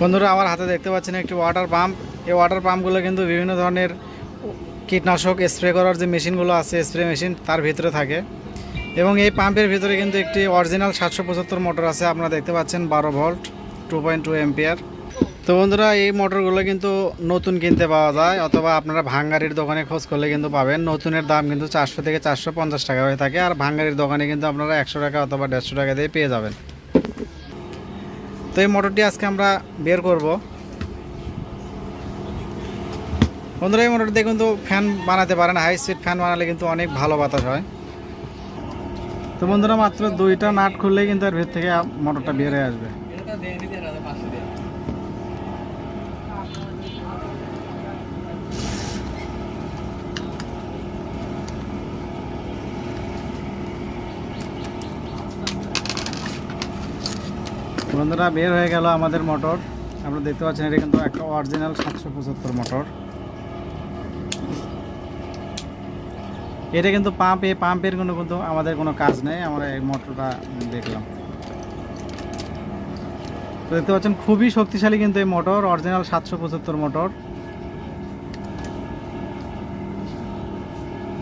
বন্ধুরা, আমার হাতে দেখতে পাচ্ছেন একটি ওয়াটার পাম্প এই ওয়াটার পাম্পগুলো কিন্তু বিভিন্ন ধরনের কীটনাশক স্প্রে করার যে মেশিনগুলো আছে স্প্রে মেশিন তার ভিতরে থাকে। এবং এই পাম্পের ভিতরে কিন্তু একটি অরিজিনাল সাতশো পঁচাত্তর মোটর আছে, আপনারা দেখতে পাচ্ছেন বারো ভোল্ট টু পয়েন্ট টু তো বন্ধুরা, এই মোটরগুলো কিন্তু নতুন কিনতে পাওয়া যায়, অথবা আপনারা ভাঙ্গারির দোকানে খোঁজ করলে কিন্তু পাবেন। নতুনের দাম কিন্তু চারশো থেকে চারশো পঞ্চাশ টাকা হয়ে থাকে, আর ভাঙ্গারির দোকানে কিন্তু আপনারা একশো টাকা অথবা দেড়শো টাকা দিয়ে পেয়ে যাবেন। তো এই মোটরটি আজকে আমরা বের করব। বন্ধুরা, এই মোটর দিয়ে কিন্তু ফ্যান বানাতে পারেন হাই স্পিড ফ্যান বানালে কিন্তু অনেক ভালো বাতাস হয়। তো বন্ধুরা, মাত্র দুইটা নাট খুললেই কিন্তু এর ভেতর থেকে মোটরটা বের হয়ে আসবে। বন্ধুরা বের হয়ে গেল আমাদের মোটর। আপনারা দেখতে পাচ্ছেন এটা কিন্তু একটা অরিজিনাল সাতশো পঁচাত্তর মোটর। এটা কিন্তু পাম্প এই পাম্পের কোনো কিন্তু আমাদের কোনো কাজ নেই। আমরা এই মোটরটা দেখলাম। তো দেখতে পাচ্ছেন খুবই শক্তিশালী কিন্তু এই মোটর অরিজিনাল সাতশো পঁচাত্তর মোটর।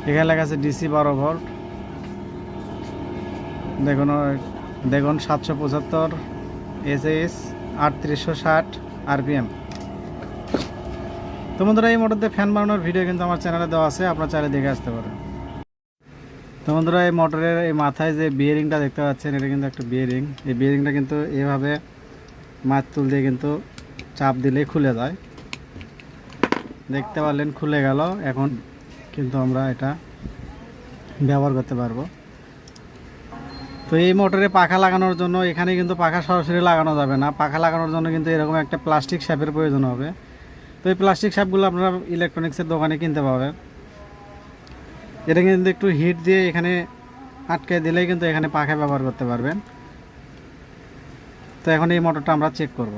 এখানে লেখা আছে ডিসি বারো ভোল্ট। দেখুন দেখুন সাতশো পঁচাত্তর। এস আটত্রিশশো ষাট, আরপিএম। তো বন্ধুরা, এই মোটর দিয়ে ফ্যান বানানোর ভিডিও কিন্তু আমার চ্যানেলে দেওয়া আছে, আপনারা চাইলে দেখে আসতে পারেন। তো বন্ধুরা, এই মোটরের এই মাথায় যে বিয়ারিংটা দেখতে পাচ্ছেন, এটা কিন্তু একটা বিয়ারিং এই বিয়ারিংটা কিন্তু এভাবে মাছ তুল দিয়ে কিন্তু চাপ দিলেই খুলে যায়। দেখতে পারলেন, খুলে গেল। এখন কিন্তু আমরা এটা ব্যবহার করতে পারব। তো এই মোটরে পাখা লাগানোর জন্য এখানে কিন্তু পাখা সরাসরি লাগানো যাবে না। পাখা লাগানোর জন্য কিন্তু এরকম একটা প্লাস্টিক শ্যাপের প্রয়োজন হবে। তো এই প্লাস্টিক শ্যাপগুলো আপনারা ইলেকট্রনিক্সের দোকানে কিনতে পাবেন এটা কিন্তু একটু হিট দিয়ে এখানে আটকে দিলেই কিন্তু এখানে পাখা ব্যবহার করতে পারবেন। তো এখন এই মোটরটা আমরা চেক করব।